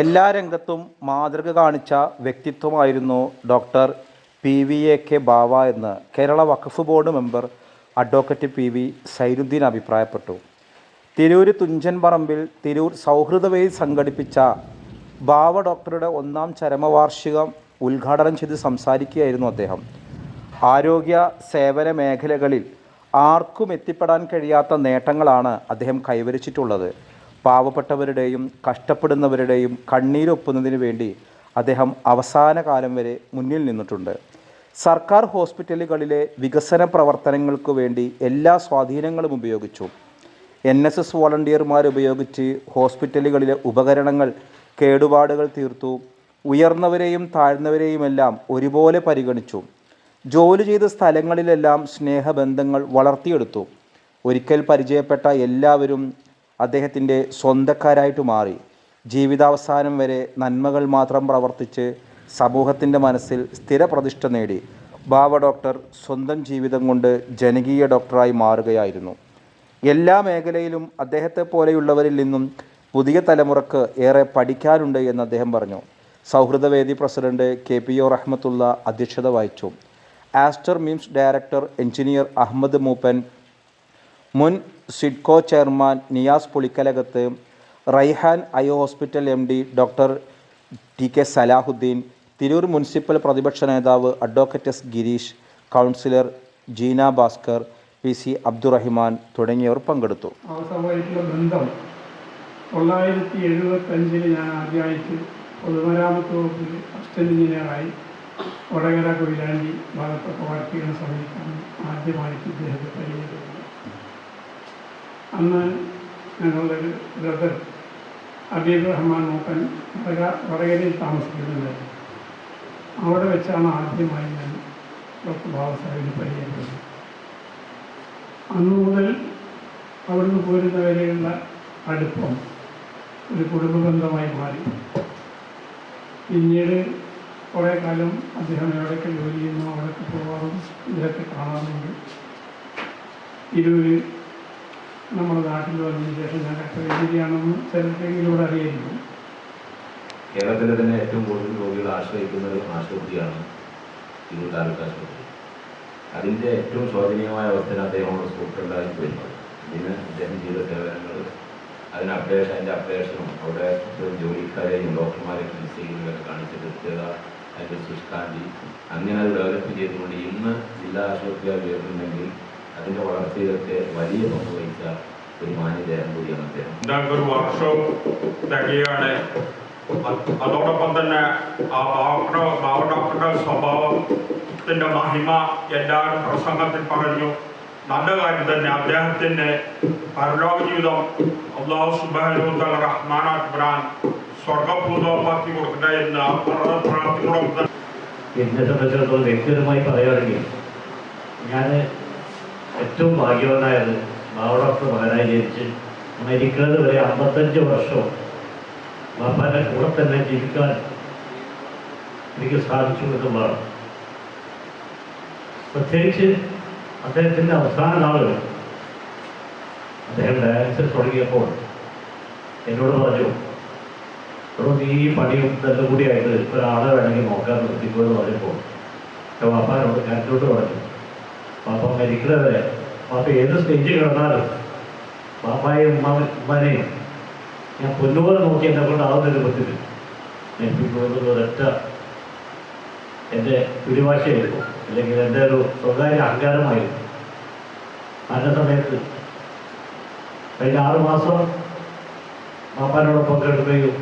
എല്ലാ രംഗത്തും മാതൃക കാണിച്ച വ്യക്തിത്വമായിരുന്നു doctor P V A K Bava എന്ന് Kerala Waqf board member advocate P V Zainuddin അഭിപ്രായപ്പെട്ടു. തിരൂർ തുഞ്ചൻ പറമ്പിൽ തിരൂർ സൗഹൃദവേദി സംഘടിപ്പിച്ച ബാവ ഡോക്ടറുടെ ഒന്നാം ചരമവാർഷികം ഉദ്ഘാടനം ചെയ്ത് സംസാരിക്കുകയായിരുന്നു അദ്ദേഹം. ആരോഗ്യ സേവന മേഖലകളിൽ ആർക്കും എത്തിപ്പെടാൻ കഴിയാത്ത നേട്ടങ്ങളാണ് അദ്ദേഹം കൈവരിച്ചിട്ടുള്ളത്. പാവപ്പെട്ടവരുടെയും കഷ്ടപ്പെടുന്നവരുടെയും കണ്ണീരൊപ്പുന്നതിന് വേണ്ടി അദ്ദേഹം അവസാന കാലം വരെ മുന്നിൽ നിന്നിട്ടുണ്ട്. സർക്കാർ ഹോസ്പിറ്റലുകളിലെ വികസന പ്രവർത്തനങ്ങൾക്ക് വേണ്ടി എല്ലാ സ്വാധീനങ്ങളും ഉപയോഗിച്ചു. എൻ എസ് എസ് വോളണ്ടിയർമാർ ഉപയോഗിച്ച് ഹോസ്പിറ്റലുകളിലെ ഉപകരണങ്ങൾ കേടുപാടുകൾ തീർത്തു. ഉയർന്നവരെയും താഴ്ന്നവരെയുമെല്ലാം ഒരുപോലെ പരിഗണിച്ചു. ജോലി ചെയ്ത സ്ഥലങ്ങളിലെല്ലാം സ്നേഹബന്ധങ്ങൾ വളർത്തിയെടുത്തു. ഒരിക്കൽ പരിചയപ്പെട്ട എല്ലാവരും അദ്ദേഹത്തിന്റെ സ്വന്തക്കാരായിട്ട് മാറി ജീവിതാവസാനം വരെ നന്മകൾ മാത്രം പ്രവർത്തിച്ച് സമൂഹത്തിന്റെ മനസ്സിൽ സ്ഥിരപ്രതിഷ്ഠ നേടി ബാബ ഡോക്ടർ സ്വന്തം ജീവിതം കൊണ്ട് ജനകീയ ഡോക്ടറായി മാറുകയായിരുന്നു. എല്ലാ മേഖലയിലും അദ്ദേഹത്തെ പോലെയുള്ളവരിൽ നിന്നും പുതിയ തലമുറയ്ക്ക് ഏറെ പഠിക്കാനുണ്ട് എന്ന് അദ്ദേഹം പറഞ്ഞു. സൗഹൃദവേദി president K P O Rahmathulla അധ്യക്ഷത വഹിച്ചു. Aster MIMS director engineer Ahmed Moopen മുൻ SIDCO chairman Niyas Pulikkalakath Raihan eye hospital M D doctor T K Salahuddin Tirur municipal പ്രതിപക്ഷ നേതാവ് advocate S Girish councillor Jeena Bhaskar P C Abdurahiman തുടങ്ങിയവർ പങ്കെടുത്തു. അവസരമായിട്ടുള്ള ബന്ധം തൊള്ളായിരത്തി എഴുപത്തഞ്ചിൽ ഞാൻ ആദ്യമായിട്ട് പൊതുമരാമത്ത് വകുപ്പിൽ അസിസ്റ്റന്റ് എഞ്ചിനീയറായി വടകര കൊയിലാണ്ടി ഭാഗത്തൊക്കെ വർക്ക് ചെയ്യുന്ന സമയത്താണ് ആദ്യമായിട്ട് ഇദ്ദേഹത്തെ പരിചയപ്പെടുന്നത്. അന്ന് ഞങ്ങളുടെ ഒരു ബ്രദർ അബീബ് റഹ്മാൻ മൂപ്പൻ വടക വടകരയിൽ താമസിക്കുന്നുണ്ടായിരുന്നു. അവിടെ വെച്ചാണ് ആദ്യമായി ഞാൻ ഡോക്ടർ ബാബാസാഹിബിന് പരിചയപ്പെടുന്നത് അന്ന് മുതൽ അവിടുന്ന് പോരുന്നവരെയുള്ള അടുപ്പം ഒരു കുടുംബ ബന്ധമായി മാറി. പിന്നീട് കുറേ കാലം അദ്ദേഹം എവിടെയൊക്കെ ജോലി ചെയ്യുന്നു അവിടെയൊക്കെ പോകാറും ഇതൊക്കെ കാണാറുണ്ട്. തിരൂര് നമ്മുടെ നാട്ടിൽ വന്നതിന് ശേഷം ഞാൻ കഷ്ടകരിക്കുകയാണെന്ന് ചിലരെങ്കിലൂടെ അറിയായിരിക്കും കേരളത്തിലെ തന്നെ ഏറ്റവും കൂടുതൽ രോഗികൾ ആശ്രയിക്കുന്ന ഒരു ആശുപത്രിയാണ് തിരൂർ താലൂക്ക് ആശുപത്രി. അതിന്റെ ഏറ്റവും ശോചനീയമായ അവസ്ഥയിൽ അദ്ദേഹം സുഹൃത്തുക്കളായി വരുന്നത് ഇതിന് അദ്ദേഹം ചെയ്ത സേവനങ്ങൾ അതിന് അപ്ഡേഷൻ അതിന്റെ അപ്ഡേഷനും അവിടെ ജോലിക്കാരെയും ഡോക്ടർമാരെയും ചികിത്സയിലൊക്കെ കാണിച്ച കൃത്യത അതിന്റെ ശുഷ്കാന്തി അങ്ങനെ അത് ഡെവലപ്പ് ചെയ്തുകൊണ്ട് ഇന്ന് ജില്ലാ ആശുപത്രിയായി ഉയർന്നുണ്ടെങ്കിൽ അതിന്റെ വളർച്ചയിലൊക്കെ വലിയ പങ്ക് വഹിച്ച ഒരു മാന്യദേഹം കൂടിയാണ് അദ്ദേഹം. ഒരു വർക്ക്ഷോപ്പ് തികയാണ് അത് അതോടൊപ്പം തന്നെ ആ ബാബ ബാബ ഡോക്ടറുടെ സ്വഭാവത്തിന്റെ മഹിമ എല്ലാവരും പ്രസംഗത്തിൽ പറഞ്ഞു. നല്ല കാര്യം തന്നെ അദ്ദേഹത്തിന്റെ പരലോക ജീവിതം അള്ളാഹു സുബാനു റഹ്മാനാത്ത് ബ്രാൻ സ്വർഗഭൂതമാക്കി കൊടുക്കട്ടെ എന്ന് പ്രാർത്ഥനയോടൊപ്പം എന്നെ സംബന്ധിച്ചിടത്തോളം വ്യക്തിപരമായി പറയുകയാണെങ്കിൽ ഞാൻ ഏറ്റവും ഭാഗ്യവാനായത് ബാബ ഡോക്ടർ മകനായി ജനിച്ച് മരിക്കുന്നത് വരെ അമ്പത്തഞ്ച് വർഷവും ബാപ്പാന്റെ കൂടെ തന്നെ ജീവിക്കാൻ എനിക്ക് സാധിച്ചു എന്നുള്ളതാണ്. പ്രത്യേകിച്ച് അദ്ദേഹത്തിന്റെ അവസാന നാളുകൾ അദ്ദേഹം ഡയാലിസിസ് തുടങ്ങിയപ്പോൾ എന്നോട് പറഞ്ഞു എടോ നീ ഈ പണിയും ഇതെല്ലാം കൂടിയായിട്ട് ഒരാളെ വേണമെങ്കിൽ നോക്കാൻ നിർത്തിക്കുമെന്ന് പറഞ്ഞപ്പോൾ എന്റെ പാപ്പാനോട് കരഞ്ഞോട്ട് പറഞ്ഞു മരിക്കുന്നവരെ. പാപ്പ ഏത് സ്റ്റേജിൽ കിടന്നാലും പാപ്പായും ഉമ്മാനെയും ഞാൻ പൊന്നുപോലെ നോക്കി എന്നെ കൊണ്ടാവുന്ന രൂപത്തിൽ ഏൽപ്പിക്കുന്നത് ഒരൊറ്റ എന്റെ പിടിവാശയായിരുന്നു. അല്ലെങ്കിൽ എന്റെ ഒരു സ്വകാര്യ അഹങ്കാരമായിരുന്നു. ആ സമയത്ത് കഴിഞ്ഞ ആറ് മാസം കിടക്കുകയും